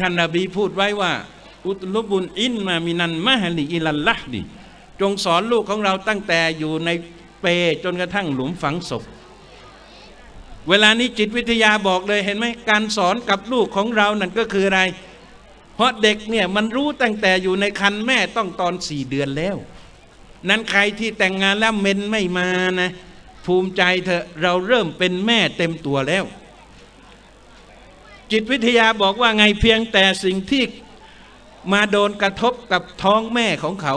ท่านนบีพูดไว้ว่า อุตลุบุนอินมามินันมะฮลิอิลัลละดิจงสอนลูกของเราตั้งแต่อยู่ในเปจนกระทั่งหลุมฝังศพ เวลานี้จิตวิทยาบอกเลยเห็นไหมการสอนกับลูกของเรานั่นก็คืออะไร เพราะเด็กเนี่ยมันรู้ตั้งแต่อยู่ในคันแม่ต้องตอนสี่เดือนแล้ว นั้นใครที่แต่งงานแล้วเมนไม่มานะ ภูมิใจเถอะเราเริ่มเป็นแม่เต็มตัวแล้ว จิตวิทยาบอกว่าไงเพียงแต่สิ่งที่มาโดนกระทบกับท้องแม่ของเขา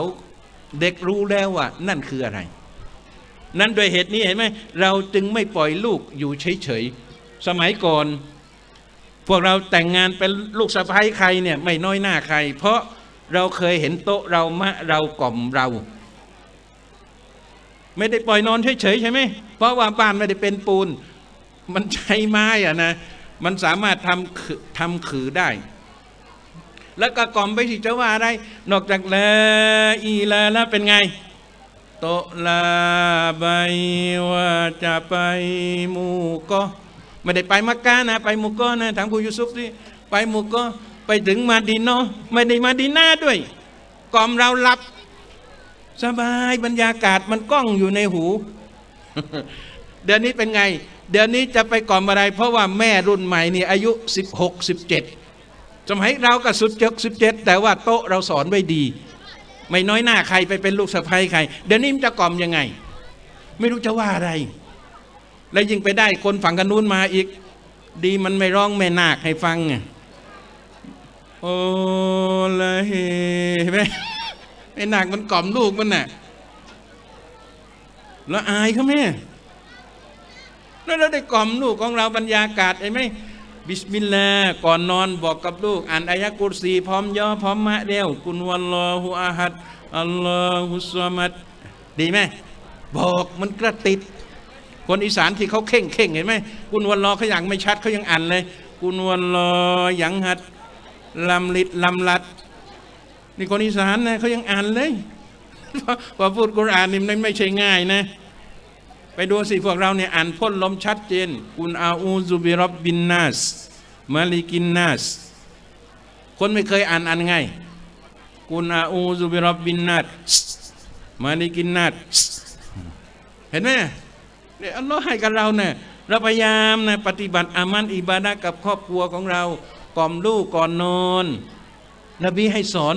เด็กรู้แล้วว่า นั่นคืออะไร นั้นโดยเหตุนี้เห็นไหมเราจึงไม่ปล่อยลูกอยู่เฉยๆสมัยก่อน พวกเราแต่งงานเป็นลูกสะใภ้ใครเนี่ยไม่น้อยหน้าใคร เพราะเราเคยเห็นโต๊ะเรามะเรากล่อมเรา ไม่ได้ปล่อยนอนเฉยๆใช่ไหมเพราะว่าบ้านไม่ได้เป็นปูน มันใช้ไม้อะนะ มันสามารถทำขือทำขือได้ แล้วก็กล่อมไปที่จะว่าอะไรนอกจากละอีลาแล้วเป็นไง โตลาใบว่าจะไปมูก็ไม่ได้ไปมักกะนะ ไปมูก็นะทางผู้ยูซุฟที่ไปมูก็ไปถึงมาดินเนาะไม่ได้มาดินาด้วย กล่อมเราหลับ สบายบรรยากาศมันก้องอยู่ในหู เดี๋ยวนี้เป็นไง เดี๋ยวนี้จะไปก่อมอะไร เพราะว่าแม่รุ่นใหม่นี่อายุ 16 17 สมัยเราก็สุดเจ็ดสิบเจ็ดแต่ว่าโต๊ะเราสอนไว้ดี ไม่น้อยหน้าใครไปเป็นลูกสะใภ้ใคร เดี๋ยวนี้มันจะกล่อมยังไง ไม่รู้จะว่าอะไร แล้วยิ่งไปได้คนฝั่งกันนู้นมาอีก ดีมันไม่ร้องแม่นาคให้ฟังไงโอ้ละเห็นไหมไอ้นาคมันกล่อมลูกมันน่ะแล้วอายเขาไหม แล้วเราได้กล่อมลูกของเราบรรยากาศเห็นไหมบิสมิลลาห์ก่อนนอนบอกกับลูก อ่านอายะกุรซีพร้อมย่อพร้อมมะเร็วกุนวัลลอฮุอาฮัดอัลลอฮุสซามัดดีไหมบอกมันกระติด คนอีสานที่เขาเข่งเข่งเห็นไหมกุนวัลลอเขาอย่างไม่ชัดเขายังอ่านเลย กุนวัลลอยังหัดลำลิดลำลัด นี่คนอีสานนะเขายังอ่านเลยพอพูดกุรอานนี่มันไม่ใช่ง่ายนะ ไปดูสิพวกเราเนี่ยอ่านพ่นลมชัดเจนกุนอาอูซุบิรบบินนัสมาลิกินนัสคนไม่เคยอ่านอ่านไงกุนอาอูซุบิรบบินนัสมาลิกินนัสเห็นไหมเนี่ยอัลลอฮ์ให้กับเราเนี่ยเราพยายามนะปฏิบัติอามันอิบาดะกับครอบครัวของเรากล่อมลูกก่อนนอนนบีให้สอน